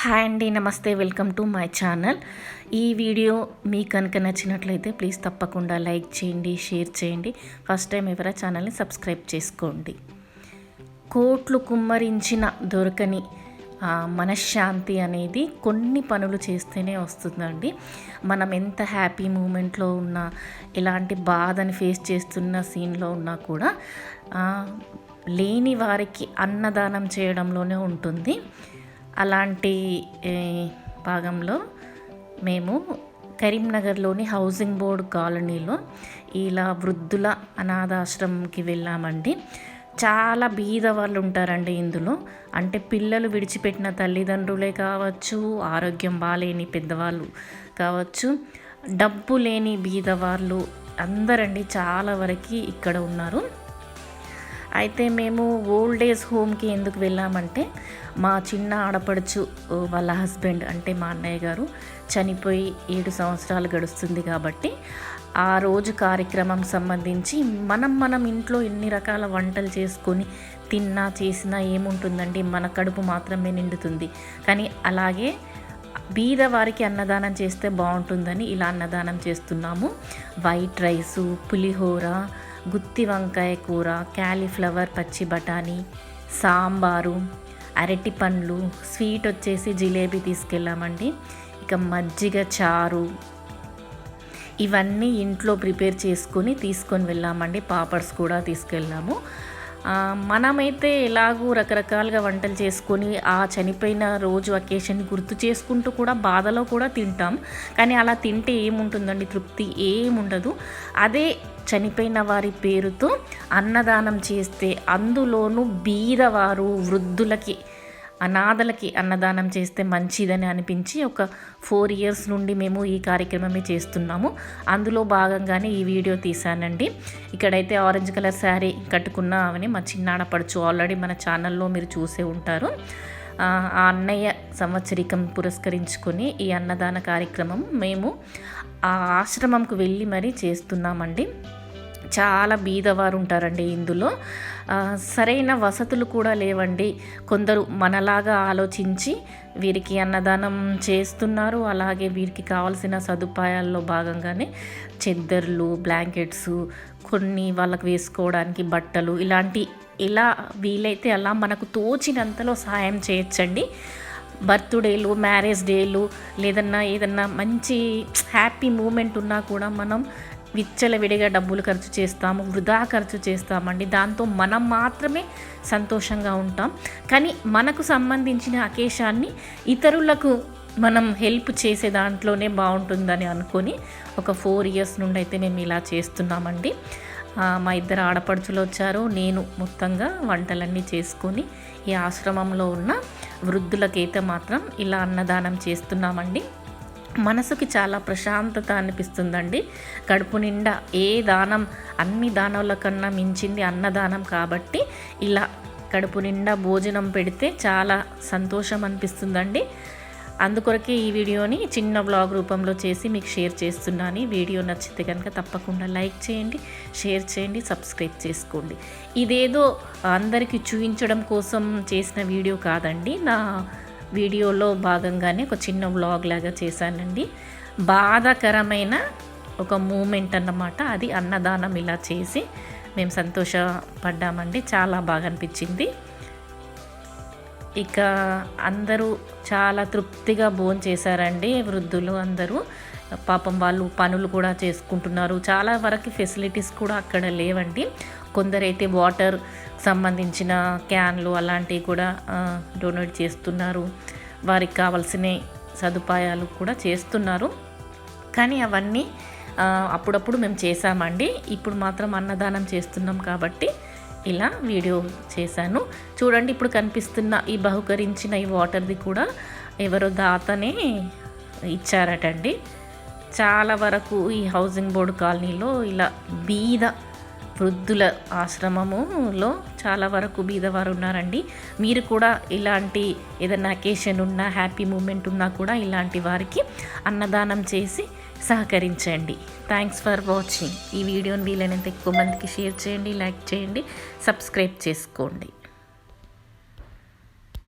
Hi అండి నమస్తే welcome to my channel. ఈ వీడియో మీకు కనుక నచ్చినట్లయితే ప్లీజ్ తప్పకుండా లైక్ చేయండి షేర్ చేయండి. ఫస్ట్ టైం ఎవరైనా ఛానల్ని సబ్స్క్రైబ్ చేసుకోండి. కోట్లు కుమ్మరించిన దొరకని మనశ్శాంతి అనేది కొన్ని పనులు చేస్తేనే వస్తుందండి. మనం ఎంత హ్యాపీ మూమెంట్లో ఉన్నా ఎలాంటి బాధని ఫేస్ చేస్తున్న సీన్లో ఉన్నా కూడా లేని వారికి అన్నదానం చేయడంలోనే ఉంటుంది. అలాంటి భాగంలో మేము కరీంనగర్లోని హౌసింగ్ బోర్డ్ కాలనీలో ఇలా వృద్ధుల అనాథాశ్రమంకి వెళ్ళామండి. చాలా బీద వాళ్ళు ఉంటారండి ఇందులో. అంటే పిల్లలు విడిచిపెట్టిన తల్లిదండ్రులే కావచ్చు ఆరోగ్యం బాగాలేని పెద్దవాళ్ళు కావచ్చు డబ్బు లేని బీదవాళ్ళు అందరండి చాలా వరకు ఇక్కడ ఉన్నారు. అయితే మేము ఓల్డ్ ఏజ్ హోమ్కి ఎందుకు వెళ్ళామంటే మా చిన్న ఆడపడుచు వాళ్ళ హస్బెండ్ అంటే మా అన్నయ్య గారు చనిపోయి ఏడు సంవత్సరాలు గడుస్తుంది కాబట్టి ఆ రోజు కార్యక్రమం సంబంధించి మనం మనం ఇంట్లో ఎన్ని రకాల వంటలు చేసుకొని తిన్నా చేసినా ఏముంటుందండి? మన కడుపు మాత్రమే నిండుతుంది. కానీ అలాగే బీద వారికి అన్నదానం చేస్తే బాగుంటుందని ఇలా అన్నదానం చేస్తున్నాము. వైట్ రైసు పులిహోర గుత్తి వంకాయ కూర క్యాలీఫ్లవర్ పచ్చి బఠానీ సాంబారు అరటి పండ్లు స్వీట్ వచ్చేసి జిలేబీ తీసుకెళ్ళామండి. ఇక మజ్జిగ చారు ఇవన్నీ ఇంట్లో ప్రిపేర్ చేసుకొని తీసుకొని వెళ్ళామండి. పాపడ్స్ కూడా తీసుకెళ్ళాము. మనమైతే ఎలాగూ రకరకాలుగా వంటలు చేసుకొని ఆ చనిపోయిన రోజు అకేషన్ గుర్తు చేసుకుంటూ కూడా బాధలో కూడా తింటాం. కానీ అలా తింటే ఏముంటుందండి? తృప్తి ఏముండదు. అదే చనిపోయిన వారి పేరుతో అన్నదానం చేస్తే అందులోనూ బీదవారు వృద్ధులకి అనాథలకి అన్నదానం చేస్తే మంచిదని అనిపించి ఒక ఫోర్ ఇయర్స్ నుండి మేము ఈ కార్యక్రమమే చేస్తున్నాము. అందులో భాగంగానే ఈ వీడియో తీశానండి. ఇక్కడైతే ఆరెంజ్ కలర్ శారీ కట్టుకున్న అవని మా చిన్నాడపడుచు ఆల్రెడీ మన ఛానల్లో మీరు చూసే ఉంటారు. ఆ ఆ అన్నయ్య సంవత్సరికం పురస్కరించుకొని ఈ అన్నదాన కార్యక్రమం మేము ఆ ఆశ్రమంకు వెళ్ళి మరీ చేస్తున్నామండి. చాలా బీదవారు ఉంటారండి ఇందులో సరైన వసతులు కూడా లేవండి. కొందరు మనలాగా ఆలోచించి వీరికి అన్నదానం చేస్తున్నారు. అలాగే వీరికి కావాల్సిన సదుపాయాల్లో భాగంగానే చెద్దర్లు బ్లాంకెట్స్ కొన్ని వాళ్ళకు వేసుకోవడానికి బట్టలు ఇలాంటి ఇలా వీలైతే అలా మనకు తోచినంతలో సహాయం చేయొచ్చండి. బర్త్డేలు మ్యారేజ్ డేలు లేదన్నా ఏదన్నా మంచి హ్యాపీ మూమెంట్ ఉన్నా కూడా మనం విచ్చలవిడిగా డబ్బులు ఖర్చు చేస్తాము వృధా ఖర్చు చేస్తామండి. దాంతో మనం మాత్రమే సంతోషంగా ఉంటాం. కానీ మనకు సంబంధించిన అకేశాన్ని ఇతరులకు మనం హెల్ప్ చేసే దాంట్లోనే బాగుంటుందని అనుకొని ఒక ఫోర్ ఇయర్స్ నుండి అయితే మేము ఇలా చేస్తున్నామండి. మా ఇద్దరు ఆడపడుచులు వచ్చారు. నేను మొత్తంగా వంటలన్నీ చేసుకొని ఈ ఆశ్రమంలో ఉన్న వృద్ధులకైతే మాత్రం ఇలా అన్నదానం చేస్తున్నామండి. మనసుకి చాలా ప్రశాంతత అనిపిస్తుందండి. కడుపు నిండా ఏ దానం అన్ని దానాల కన్నా మించింది అన్నదానం కాబట్టి ఇలా కడుపు నిండా భోజనం పెడితే చాలా సంతోషం అనిపిస్తుందండి. అందుకొరకే ఈ వీడియోని చిన్న బ్లాగ్ రూపంలో చేసి మీకు షేర్ చేస్తున్నాను. వీడియో నచ్చితే కనుక తప్పకుండా లైక్ చేయండి షేర్ చేయండి సబ్స్క్రైబ్ చేసుకోండి. ఇదేదో అందరికీ చూపించడం కోసం చేసిన వీడియో కాదండి. నా వీడియోలో భాగంగానే ఒక చిన్న వ్లాగ్ లాగా చేశానండి. బాధాకరమైన ఒక మూమెంట్ అన్నమాట. అది అన్నదానం ఇలా చేసి మేము సంతోషపడ్డామండి. చాలా బాగా అనిపించింది. ఇక అందరూ చాలా తృప్తిగా భోజనం చేశారండి వృద్ధులు అందరూ. పాపం వాళ్ళు పనులు కూడా చేసుకుంటున్నారు. చాలా వరకు ఫెసిలిటీస్ కూడా అక్కడ లేవండి. కొందరైతే వాటర్ సంబంధించిన క్యాన్లు అలాంటివి కూడా డొనేట్ చేస్తున్నారు. వారికి కావాల్సిన సదుపాయాలు కూడా చేస్తున్నారు. కానీ అవన్నీ అప్పుడప్పుడు మేము చేసామండి ఇప్పుడు మాత్రం అన్నదానం చేస్తున్నాం కాబట్టి ఇలా వీడియో చేశాను. చూడండి ఇప్పుడు కనిపిస్తున్న ఈ బహుకరించిన ఈ వాటర్ది కూడా ఎవరో దాతనే ఇచ్చారటండి. చాలా వరకు ఈ హౌసింగ్ బోర్డు కాలనీలో ఇలా బీద వృద్ధుల ఆశ్రమములో చాలా వరకు బీదవారు ఉన్నారండి. మీరు కూడా ఇలాంటి ఏదైనా అకేషన్ ఉన్నా హ్యాపీ మూమెంట్ ఉన్నా కూడా ఇలాంటి వారికి అన్నదానం చేసి సహకరించండి. థ్యాంక్స్ ఫర్ వాచింగ్ ఈ వీడియోని వీలైనంత ఎక్కువ మందికి షేర్ చేయండి లైక్ చేయండి సబ్స్క్రైబ్ చేసుకోండి.